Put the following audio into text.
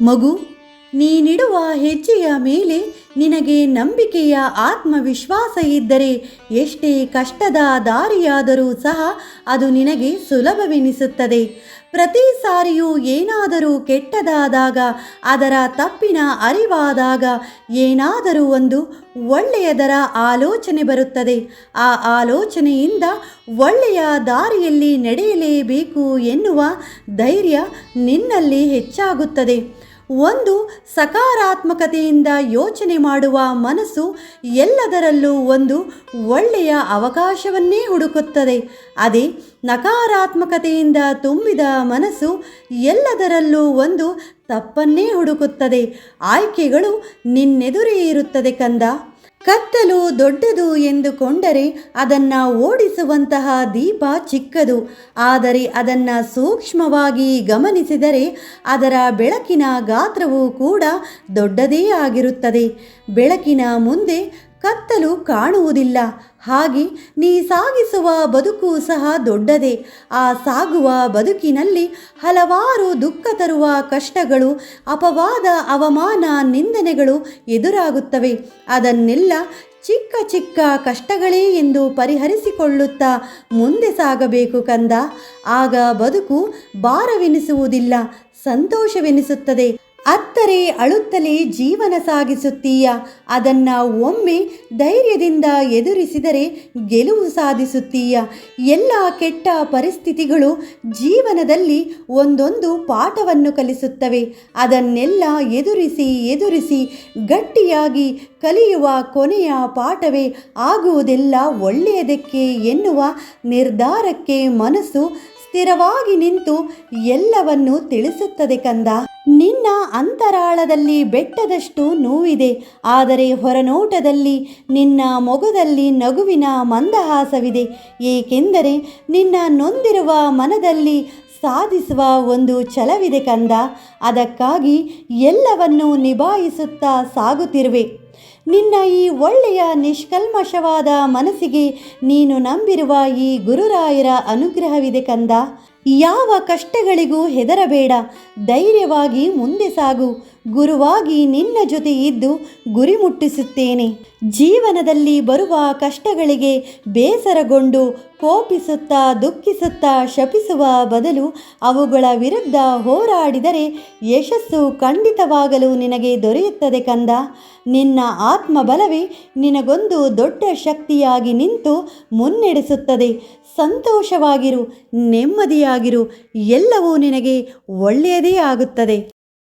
मगू ನೀನಿಡುವ ಹೆಜ್ಜೆಯ ಮೇಲೆ ನಿನಗೆ ನಂಬಿಕೆಯ ಆತ್ಮವಿಶ್ವಾಸ ಇದ್ದರೆ ಎಷ್ಟೇ ಕಷ್ಟದ ದಾರಿಯಾದರೂ ಸಹ ಅದು ನಿನಗೆ ಸುಲಭವೆನಿಸುತ್ತದೆ. ಪ್ರತಿ ಸಾರಿಯೂ ಏನಾದರೂ ಕೆಟ್ಟದಾದಾಗ, ಅದರ ತಪ್ಪಿನ ಅರಿವಾದಾಗ ಏನಾದರೂ ಒಂದು ಒಳ್ಳೆಯದರ ಆಲೋಚನೆ ಬರುತ್ತದೆ. ಆ ಆಲೋಚನೆಯಿಂದ ಒಳ್ಳೆಯ ದಾರಿಯಲ್ಲಿ ನಡೆಯಲೇಬೇಕು ಎನ್ನುವ ಧೈರ್ಯ ನಿನ್ನಲ್ಲಿ ಹೆಚ್ಚಾಗುತ್ತದೆ. ಒಂದು ಸಕಾರಾತ್ಮಕತೆಯಿಂದ ಯೋಚನೆ ಮಾಡುವ ಮನಸ್ಸು ಎಲ್ಲದರಲ್ಲೂ ಒಂದು ಒಳ್ಳೆಯ ಅವಕಾಶವನ್ನೇ ಹುಡುಕುತ್ತದೆ. ಅದೇ ನಕಾರಾತ್ಮಕತೆಯಿಂದ ತುಂಬಿದ ಮನಸ್ಸು ಎಲ್ಲದರಲ್ಲೂ ಒಂದು ತಪ್ಪನ್ನೇ ಹುಡುಕುತ್ತದೆ. ಆಯ್ಕೆಗಳು ನಿನ್ನೆದುರೇ ಇರುತ್ತದೆ ಕಂದ. ಕತ್ತಲು ದೊಡ್ಡದು ಎಂದುಕೊಂಡರೆ ಅದನ್ನು ಓಡಿಸುವಂತಹ ದೀಪ ಚಿಕ್ಕದು. ಆದರೆ ಅದನ್ನು ಸೂಕ್ಷ್ಮವಾಗಿ ಗಮನಿಸಿದರೆ ಅದರ ಬೆಳಕಿನ ಗಾತ್ರವು ಕೂಡ ದೊಡ್ಡದೇ ಆಗಿರುತ್ತದೆ. ಬೆಳಕಿನ ಮುಂದೆ ಕತ್ತಲು ಕಾಣುವುದಿಲ್ಲ. ಹಾಗೆ ನೀ ಸಾಗಿಸುವ ಬದುಕು ಸಹ ದೊಡ್ಡದೇ. ಆ ಸಾಗುವ ಬದುಕಿನಲ್ಲಿ ಹಲವಾರು ದುಃಖ ತರುವ ಕಷ್ಟಗಳು, ಅಪವಾದ, ಅವಮಾನ, ನಿಂದನೆಗಳು ಎದುರಾಗುತ್ತವೆ. ಅದನ್ನೆಲ್ಲ ಚಿಕ್ಕ ಚಿಕ್ಕ ಕಷ್ಟಗಳೇ ಎಂದು ಪರಿಹರಿಸಿಕೊಳ್ಳುತ್ತಾ ಮುಂದೆ ಸಾಗಬೇಕು ಕಂದ. ಆಗ ಬದುಕು ಭಾರವೆನಿಸುವುದಿಲ್ಲ, ಸಂತೋಷವೆನಿಸುತ್ತದೆ. ಅತ್ತರೆ ಅಳುತ್ತಲೇ ಜೀವನ ಸಾಗಿಸುತ್ತೀಯ? ಅದನ್ನು ಒಮ್ಮೆ ಧೈರ್ಯದಿಂದ ಎದುರಿಸಿದರೆ ಗೆಲುವು ಸಾಧಿಸುತ್ತೀಯ? ಎಲ್ಲ ಕೆಟ್ಟ ಪರಿಸ್ಥಿತಿಗಳು ಜೀವನದಲ್ಲಿ ಒಂದೊಂದು ಪಾಠವನ್ನು ಕಲಿಸುತ್ತವೆ. ಅದನ್ನೆಲ್ಲ ಎದುರಿಸಿ ಎದುರಿಸಿ ಗಟ್ಟಿಯಾಗಿ ಕಲಿಯುವ ಕೊನೆಯ ಪಾಠವೇ ಆಗುವುದೆಲ್ಲ ಒಳ್ಳೆಯದಕ್ಕೆ ಎನ್ನುವ ನಿರ್ಧಾರಕ್ಕೆ ಮನಸ್ಸು ಸ್ಥಿರವಾಗಿ ನಿಂತು ಎಲ್ಲವನ್ನು ತಿಳಿಸುತ್ತದೆ ಕಂದ? ನಿನ್ನ ಅಂತರಾಳದಲ್ಲಿ ಬೆಟ್ಟದಷ್ಟು ನೋವಿದೆ. ಆದರೆ ಹೊರನೋಟದಲ್ಲಿ ನಿನ್ನ ಮೊಗದಲ್ಲಿ ನಗುವಿನ ಮಂದಹಾಸವಿದೆ. ಏಕೆಂದರೆ ನಿನ್ನ ನೊಂದಿರುವ ಮನದಲ್ಲಿ ಸಾಧಿಸುವ ಒಂದು ಛಲವಿದೆ ಕಂದ. ಅದಕ್ಕಾಗಿ ಎಲ್ಲವನ್ನೂ ನಿಭಾಯಿಸುತ್ತಾ ಸಾಗುತ್ತಿರುವೆ. ನಿನ್ನ ಈ ಒಳ್ಳೆಯ ನಿಷ್ಕಲ್ಮಶವಾದ ಮನಸ್ಸಿಗೆ ನೀನು ನಂಬಿರುವ ಈ ಗುರುರಾಯರ ಅನುಗ್ರಹವಿದೆ ಕಂದ. ಯಾವ ಕಷ್ಟಗಳಿಗೂ ಹೆದರಬೇಡ. ಧೈರ್ಯವಾಗಿ ಮುಂದೆ ಸಾಗು. ಗುರುವಾಗಿ ನಿನ್ನ ಜೊತೆ ಇದ್ದು ಗುರಿ ಮುಟ್ಟಿಸುತ್ತೇನೆ. ಜೀವನದಲ್ಲಿ ಬರುವ ಕಷ್ಟಗಳಿಗೆ ಬೇಸರಗೊಂಡು ಕೋಪಿಸುತ್ತಾ ದುಃಖಿಸುತ್ತಾ ಶಪಿಸುವ ಬದಲು ಅವುಗಳ ವಿರುದ್ಧ ಹೋರಾಡಿದರೆ ಯಶಸ್ಸು ಖಂಡಿತವಾಗಲು ನಿನಗೆ ದೊರೆಯುತ್ತದೆ ಕಂದ. ನಿನ್ನ ಆತ್ಮಬಲವೇ ನಿನಗೊಂದು ದೊಡ್ಡ ಶಕ್ತಿಯಾಗಿ ನಿಂತು ಮುನ್ನಡೆಸುತ್ತದೆ. ಸಂತೋಷವಾಗಿರು, ನೆಮ್ಮದಿಯಾಗಿರು, ಎಲ್ಲವೂ ನಿನಗೆ ಒಳ್ಳೆಯದೇ ಆಗುತ್ತದೆ.